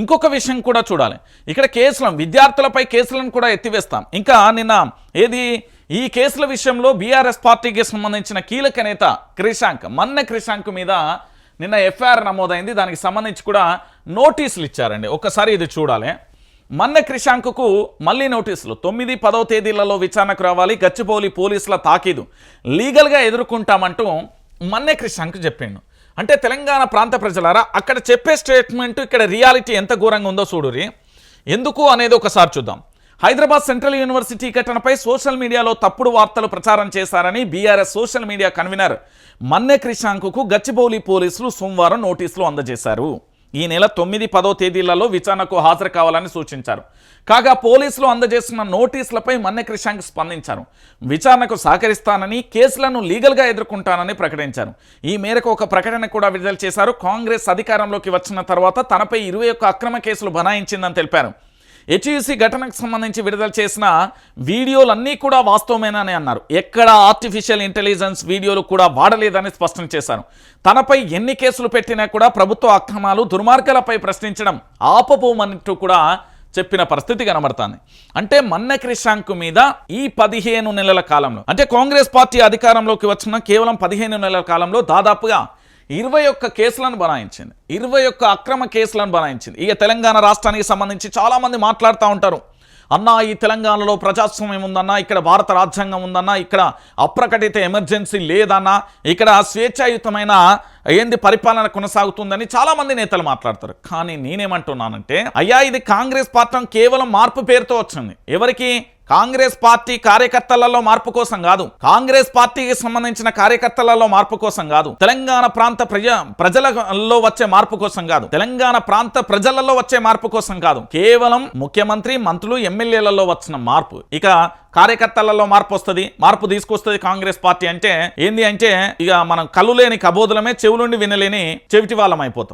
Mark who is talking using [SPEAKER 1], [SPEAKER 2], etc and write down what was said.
[SPEAKER 1] ఇంకొక విషయం కూడా చూడాలి. ఇక్కడ కేసులను విద్యార్థులపై కేసులను కూడా ఎత్తివేస్తాం. ఇంకా నిన్న ఏది? ఈ కేసుల విషయంలో బీఆర్ఎస్ పార్టీకి సంబంధించిన కీలక నేత క్రిషాంక్ మన్నె క్రిషాంక్ మీద నిన్న ఎఫ్ఐఆర్ నమోదైంది. దానికి సంబంధించి కూడా నోటీసులు ఇచ్చారండి. ఒకసారి ఇది చూడాలి. మన్నె క్రిషాంక్కు మళ్ళీ నోటీసులు. తొమ్మిది పదో తేదీలలో విచారణకు రావాలి. గచ్చిబౌలి పోలీసుల తాకీదు. లీగల్గా ఎదుర్కొంటామంటూ మన్నె క్రిషాంక్ చెప్పిండు. అంటే తెలంగాణ ప్రాంత ప్రజలారా అక్కడ చెప్పే స్టేట్మెంట్ ఇక్కడ రియాలిటీ ఎంత ఘోరంగా ఉందో చూడురి ఎందుకు అనేది ఒకసారి చూద్దాం. హైదరాబాద్ సెంట్రల్ యూనివర్సిటీ ఘటనపై సోషల్ మీడియాలో తప్పుడు వార్తలు ప్రచారం చేశారని BRS social media convener Manne క్రిషాంకుకు Gachibowli పోలీసులు సోమవారం నోటీసులు అందజేశారు. ఈ నెల తొమ్మిది పదో తేదీలలో విచారణకు హాజరు కావాలని సూచించారు. కాగా పోలీసులు అందజేస్తున్న నోటీసులపై మన్నె క్రిషాంక్ స్పందించారు. విచారణకు సహకరిస్తానని కేసులను లీగల్గా ఎదుర్కొంటానని ప్రకటించారు. ఈ మేరకు ఒక ప్రకటన కూడా విడుదల చేశారు. కాంగ్రెస్ అధికారంలోకి వచ్చిన తర్వాత తనపై ఇరవై ఒక్క అక్రమ కేసులు బనాయించిందని తెలిపారు. హెచ్యుసి ఘటనకు సంబంధించి విడుదల చేసిన వీడియోలన్నీ కూడా వాస్తవమేనని అన్నారు. ఎక్కడ ఆర్టిఫిషియల్ ఇంటెలిజెన్స్ వీడియోలు కూడా వాడలేదని స్పష్టం చేశారు. తనపై ఎన్ని కేసులు పెట్టినా కూడా ప్రభుత్వ అక్రమాలు దుర్మార్గాలపై ప్రశ్నించడం ఆపబోమన్నట్టు కూడా చెప్పిన పరిస్థితి కనబడుతుంది. అంటే మన్న క్రిషాంక్ మీద ఈ పదిహేను నెలల కాలంలో అంటే కాంగ్రెస్ పార్టీ అధికారంలోకి వచ్చిన కేవలం పదిహేను నెలల కాలంలో దాదాపుగా ఇరవై ఒక్క కేసులను బనాయించింది. ఇరవై ఒక్క అక్రమ కేసులను బనాయించింది. ఇక తెలంగాణ రాష్ట్రానికి సంబంధించి చాలామంది మాట్లాడుతూ ఉంటారు. అన్నా ఈ తెలంగాణలో ప్రజాస్వామ్యం ఉందన్నా ఇక్కడ భారత రాజ్యాంగం ఉందన్నా ఇక్కడ అప్రకటిత ఎమర్జెన్సీ లేదన్నా ఇక్కడ స్వేచ్ఛాయుతమైన ఏంది పరిపాలన కొనసాగుతుందని చాలామంది నేతలు మాట్లాడతారు. కానీ నేనేమంటున్నానంటే అయ్యా ఇది కాంగ్రెస్ పార్టీ కేవలం మార్పు పేరుతో వచ్చింది. ఎవరికి? కాంగ్రెస్ పార్టీ కార్యకర్తలలో మార్పు కోసం కాదు. కాంగ్రెస్ పార్టీకి సంబంధించిన కార్యకర్తలలో మార్పు కోసం కాదు. తెలంగాణ ప్రాంత ప్రజ ప్రజలలో వచ్చే మార్పు కోసం కాదు. తెలంగాణ ప్రాంత ప్రజలలో వచ్చే మార్పు కోసం కాదు. కేవలం ముఖ్యమంత్రి మంత్రులు ఎమ్మెల్యేలలో వచ్చిన మార్పు. ఇక కార్యకర్తలలో మార్పు వస్తుంది. మార్పు తీసుకొస్తుంది కాంగ్రెస్ పార్టీ అంటే ఏంది అంటే ఇక మనం కళ్ళు లేని కబోదులమే చెవులుండి వినలేని చెవిటి వాళ్ళం అయిపోతాం.